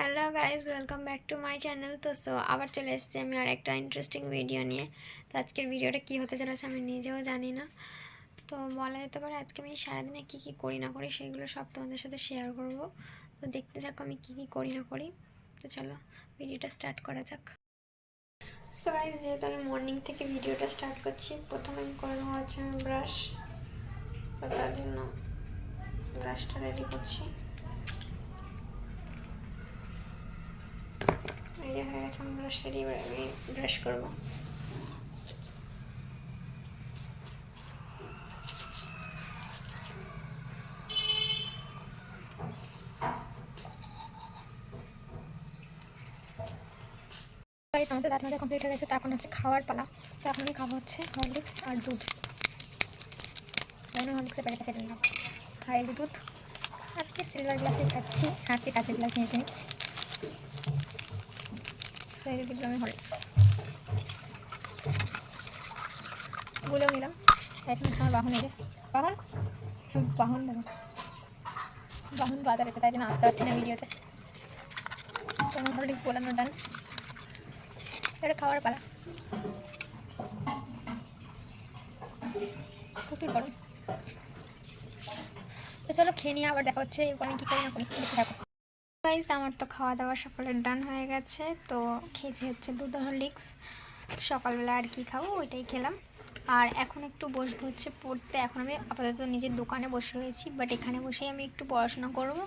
Hello guys welcome back to my channel তো so আবার চলে এসেছি আমি আর একটা ইন্টারেস্টিং ভিডিও নিয়ে। তো, আজকের ভিডিওটা কী হতে চলেছে আমি নিজেও জানি না। তো, বলা যেতে পারে আজকে আমি সারাদিনে কী কী করি না করি সেগুলো সব তোমাদের সাথে শেয়ার করব। তো, দেখতে থাকো আমি কী কী করি না করি। তো, চলো ভিডিওটা স্টার্ট করা যাক। সো গাইজ যেহেতু আমি মর্নিং থেকে ভিডিওটা স্টার্ট করছি, প্রথমে আমি করে নেওয়া হচ্ছে আমি ব্রাশ তো, তার জন্য ব্রাশটা রেডি করছি। এই হয়ে গেছে আমার ব্রাশ এবার আমি ব্রাশ করব। আমাদের দাঁত কমপ্লিট হয়ে গেছে, তো এখন হচ্ছে খাওয়ার পালা। তো এখন আমি খাওয়া হচ্ছে হরলিক্স আর দুধ। আমি হরলিক্সের প্যাকেটটা কেটে নিলাম আর দুধ আজকে সিলভার গ্লাসে খাচ্ছি, হাতে কাঁচের গ্লাস নিয়ে এসে গুলেও নিলাম। আমার বাহন যে। বাহন? বাহন দেখো। বাহন বাজার তাই জন্য আসতে পারছি না ভিডিওতে। তো আমার হরলিক্স গোলানো ডান এটা খাওয়ার পালা। প্রচুর গরম। তো চলো খেয়ে নিয়ে আবার দেখা হচ্ছে, এরপর আমি কী করি না করি গাইস আমার তো খাওয়া দাওয়া সকলের ডান হয়ে গেছে। তো খেয়েছি হচ্ছে দুধ হরলিক্স সকালবেলা আর কি খাব, ওইটাই খেলাম। আর এখন একটু বসবো হচ্ছে পড়তে। এখন আমি আপাতত নিজের দোকানে বসে রয়েছি বাট এখানে বসেই আমি একটু পড়াশোনা করব।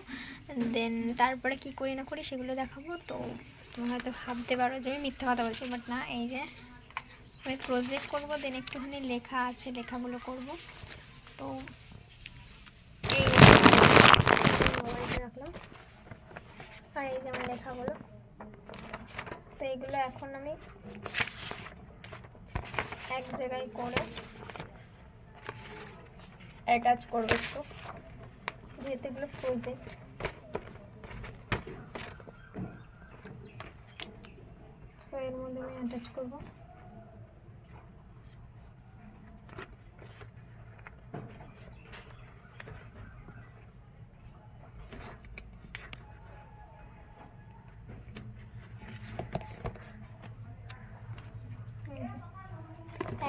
দেন তারপরে কি করি না করি সেগুলো দেখাবো। তো তোমরা হয়তো ভাবতে পারো যে আমি মিথ্যা কথা বলছি বাট না, এই যে আমি প্রজেক্ট করব দেন একটুখানি লেখা আছে, লেখাগুলো করব। তো এই রাখলাম। আর এই যে আমার লেখাগুলো তো এইগুলো এখন আমি এক জায়গায় করে অ্যাটাচ করব একটু। যেহেতু এগুলো প্রজেক্ট তো এর মধ্যে আমি অ্যাটাচ করব।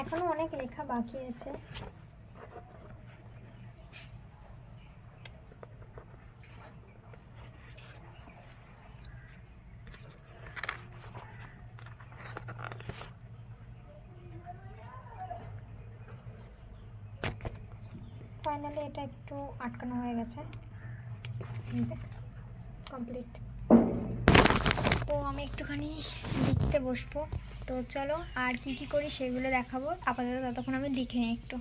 এখনও অনেক লেখা বাকি আছে। ফাইনালি এটা একটু আটকানো হয়ে গেছে। কমপ্লিট তো আমি একটুখানি লিখতে বসবো। তো চলো আর কি কি করি সেগুলো দেখাবো। আপাতত ততক্ষণ আমি লিখে নিই একটু।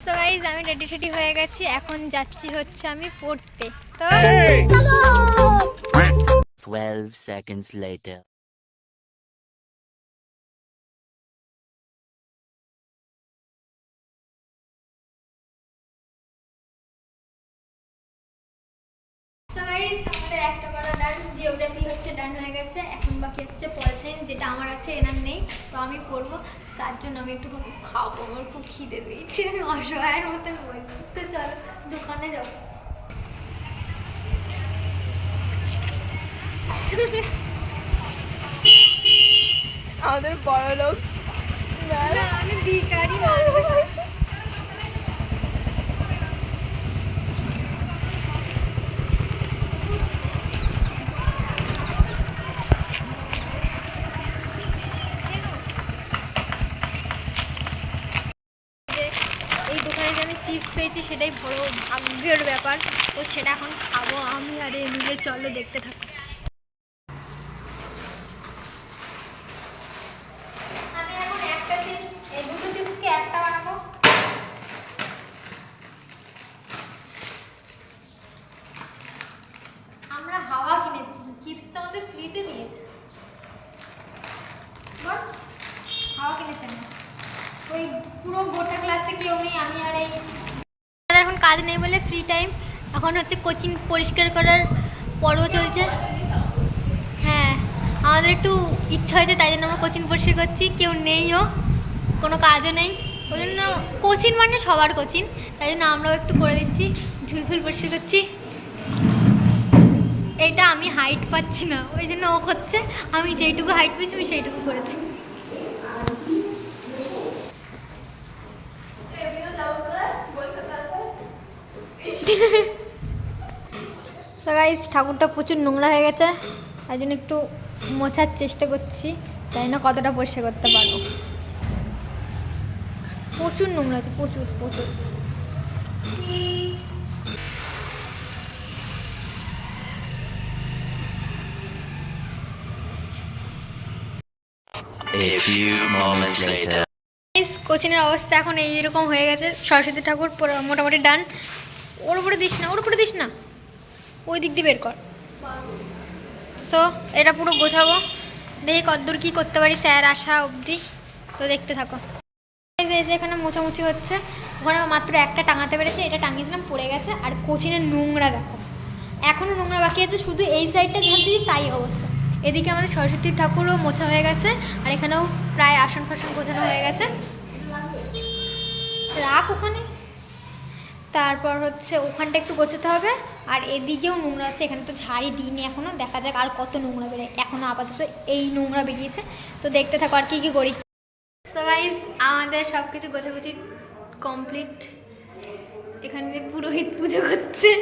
সো গাইজ আমি রেডি টেডি হয়ে গেছি। এখন যাচ্ছি হচ্ছে আমি পড়তে। তো চলো। 12 seconds later. ডান হয়ে গেছে এখন বাকি হচ্ছে পল যেটা আমার আছে এনার নেই তো আমি পড়ব তার জন্য আমি একটু খাব আমার খুব খিদে পেয়েছে আমি অসহায়ের মতন বলছি। তো চলো দোকানে যাব আমাদের বড় লোক না আমি ভিখারি মানুষ যে যে আমি চিপস পেয়েছি সেটাই বড় ভাগ্যের ব্যাপার। তো সেটা এখন খাব আমি আর মিলে, চলো দেখতে থাকো আমি এখন একটা চিপস এই দুটো চিপসকে একটা বানাবো আমরা হাওয়া কিনেছি চিপস তো আমাদের ফ্রিতে দিয়েছে বল হাওয়া কিনেছেন না ওই পুরো গোটা ক্লাসে কেউ নেই আমি আর এই এখন কাজ নেই বলে ফ্রি টাইম এখন হচ্ছে কোচিং পরিষ্কার করার পর্ব চলছে। হ্যাঁ আমাদের একটু ইচ্ছা হয়েছে তাই জন্য আমরা কোচিং পরিষ্কার করছি। কেউ নেইও, কোনো কাজও নেই। ওই জন্য কোচিং মানে সবার কোচিং তাই জন্য আমরাও একটু করে দিচ্ছি ঝুলফুল পরিষ্কার করছি। এটা আমি হাইট পাচ্ছি না, ওই জন্য ও করছে। আমি যেইটুকু হাইট পেয়েছি, আমি সেইটুকু করেছি। তো গাইস ঠাকুরটা প্রচুর নোংরা হয়ে গেছে তাই জন্য একটু মোছার চেষ্টা করছি তাই না কতটা পরিষ্কার করতে পারব। প্রচুর নোংরা আছে প্রচুর প্রচুর। কোচিনের অবস্থা এখন এইরকম হয়ে গেছে সরস্বতী ঠাকুর মোটামুটি ডান ওর উপরে দিস না, ওর উপরে দিস না। ওই দিক দিয়ে বের কর। সো এটা পুরো গোছাবো। দেখি কতদূর কী করতে পারি স্যার আসা অবধি। তো দেখতে থাকো। এই যে- এখানে মোছামুছি হচ্ছে। ওখানে মাত্র একটা টাঙাতে পেরেছে। এটা টাঙিয়েছিলাম পড়ে গেছে। আর কোচিনের নোংরা দেখো। এখনও নোংরা বাকি আছে, শুধু এই সাইডটা ঝাড় দিই তাই অবস্থা। এদিকে আমাদের সরস্বতী ঠাকুরও মোছা হয়ে গেছে, আর এখানেও প্রায় আসন ফাসন গোছানো হয়ে গেছে। রাখ ওখানে। তারপর হচ্ছে ওখানটা একটু গোছাতে হবে। আর এদিকেও নোংরা আছে, এখানে তো ঝাড়ি দিইনি এখনও দেখা যাক আর কত নোংরা বেরোয়। এখনও আপাতত এই নোংরা বেরিয়েছে। তো দেখতে থাকো আর কী কী করি। সো আমাদের সব কিছু গোছাগুছি কমপ্লিট এখানে পুরোহিত পুজো করছে।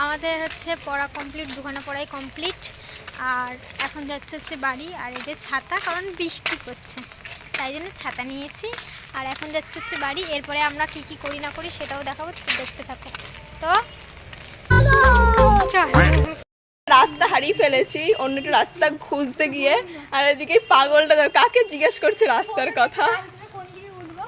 আমাদের হচ্ছে পড়া কমপ্লিট দুখানা পড়াই কমপ্লিট আর এখন যাচ্ছে হচ্ছে বাড়ি আর এই যে ছাতা কারণ বৃষ্টি পড়ছে। তাই জন্য ছাতা নিয়েছি। আর এখন যাচ্ছে হচ্ছে বাড়ি এরপরে আমরা কি কি করি না করি সেটাও দেখাবো তো দেখতে থাকো। তো চল। রাস্তা হারিয়ে ফেলেছি অন্য একটু রাস্তা খুঁজতে গিয়ে। আর এদিকে পাগলটা কাকে জিজ্ঞেস করছে রাস্তার কথা? কোন দিকে উঠবো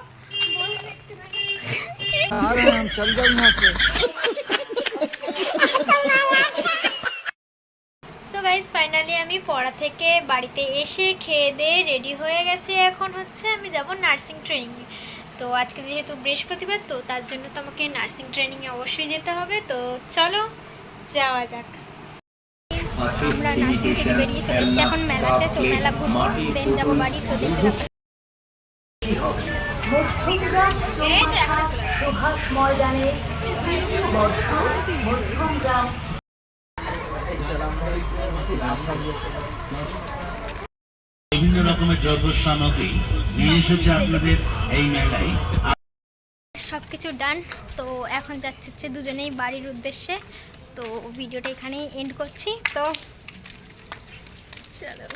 সো গাইজ ফাইনালি আমি পড়া থেকে বাড়িতে এসে খেয়ে দিয়ে রেডি হয়ে গেছি এখন হচ্ছে আমি যাব নার্সিং ট্রেনিংয়ে তো আজকে যেহেতু বৃহস্পতিবার, তো তার জন্য তো আমাকে নার্সিং ট্রেনিংয়ে অবশ্যই যেতে হবে। তো চলো, যাওয়া যাক। আমরা নার্সিং থেকে বেরিয়ে চলে এসেছি। এখন মেলাতে, তো মেলা ঘুরবো দেন যাব বাড়ি। তো দেখতে বিভিন্ন রকমের দ্রব্য সামগ্রী নিয়ে এসেছে আপনাদের এই মেলায়। সব কিছু ডান তো এখন যাচ্ছে হচ্ছে দুজনেই বাড়ির উদ্দেশ্যে। তো ভিডিওটা এখানেই এন্ড করছি। তো চলো